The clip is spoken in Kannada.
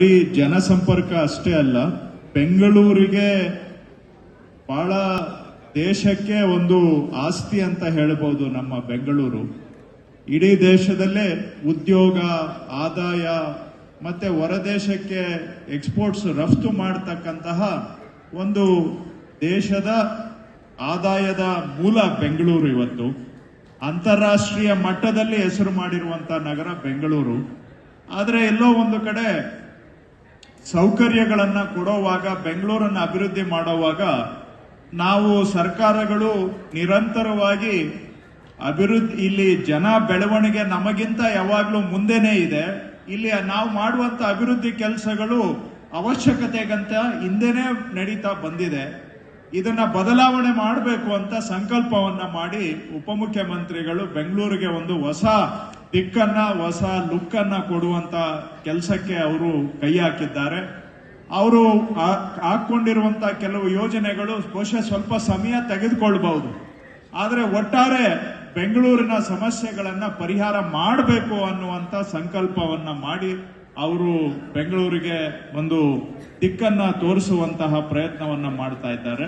ಬರೀ ಜನಸಂಪರ್ಕ ಅಷ್ಟೇ ಅಲ್ಲ, ಬೆಂಗಳೂರಿಗೆ ಬಹಳ ದೇಶಕ್ಕೆ ಒಂದು ಆಸ್ತಿ ಅಂತ ಹೇಳ್ಬೋದು ನಮ್ಮ ಬೆಂಗಳೂರು. ಇಡೀ ದೇಶದಲ್ಲೇ ಉದ್ಯೋಗ, ಆದಾಯ ಮತ್ತೆ ಹೊರದೇಶಕ್ಕೆ ಎಕ್ಸ್ಪೋರ್ಟ್ಸ್ ರಫ್ತು ಮಾಡತಕ್ಕಂತಹ ಒಂದು ದೇಶದ ಆದಾಯದ ಮೂಲ ಬೆಂಗಳೂರು ಇವತ್ತು. ಅಂತಾರಾಷ್ಟ್ರೀಯ ಮಟ್ಟದಲ್ಲಿ ಹೆಸರು ಮಾಡಿರುವಂತಹ ನಗರ ಬೆಂಗಳೂರು. ಆದರೆ ಎಲ್ಲೋ ಒಂದು ಕಡೆ ಸೌಕರ್ಯಗಳನ್ನ ಕೊಡುವಾಗ, ಬೆಂಗಳೂರನ್ನ ಅಭಿವೃದ್ಧಿ ಮಾಡುವಾಗ ನಾವು ಸರ್ಕಾರಗಳು ನಿರಂತರವಾಗಿ ಅಭಿವೃದ್ಧಿ, ಇಲ್ಲಿ ಜನ ಬೆಳವಣಿಗೆ ನಮಗಿಂತ ಯಾವಾಗಲೂ ಮುಂದೆನೇ ಇದೆ. ಇಲ್ಲಿ ನಾವು ಮಾಡುವಂತ ಅಭಿವೃದ್ಧಿ ಕೆಲಸಗಳು ಅವಶ್ಯಕತೆಗಂತ ಹಿಂದೆನೇ ನಡೀತಾ ಬಂದಿದೆ. ಇದನ್ನ ಬದಲಾವಣೆ ಮಾಡಬೇಕು ಅಂತ ಸಂಕಲ್ಪವನ್ನ ಮಾಡಿ ಉಪಮುಖ್ಯಮಂತ್ರಿಗಳು ಬೆಂಗಳೂರಿಗೆ ಒಂದು ಹೊಸ ದಿಕ್ಕನ್ನ, ಹೊಸ ಲುಕ್ ಅನ್ನ ಕೊಡುವಂತ ಕೆಲಸಕ್ಕೆ ಅವರು ಕೈ ಹಾಕಿದ್ದಾರೆ. ಅವರು ಹಾಕೊಂಡಿರುವಂತ ಕೆಲವು ಯೋಜನೆಗಳು ಬಹುಶಃ ಸ್ವಲ್ಪ ಸಮಯ ತೆಗೆದುಕೊಳ್ಬಹುದು. ಆದರೆ ಒಟ್ಟಾರೆ ಬೆಂಗಳೂರಿನ ಸಮಸ್ಯೆಗಳನ್ನ ಪರಿಹಾರ ಮಾಡಬೇಕು ಅನ್ನುವಂತ ಸಂಕಲ್ಪವನ್ನ ಮಾಡಿ ಅವರು ಬೆಂಗಳೂರಿಗೆ ಒಂದು ದಿಕ್ಕನ್ನ ತೋರಿಸುವಂತಹ ಪ್ರಯತ್ನವನ್ನ ಮಾಡ್ತಾ ಇದ್ದಾರೆ.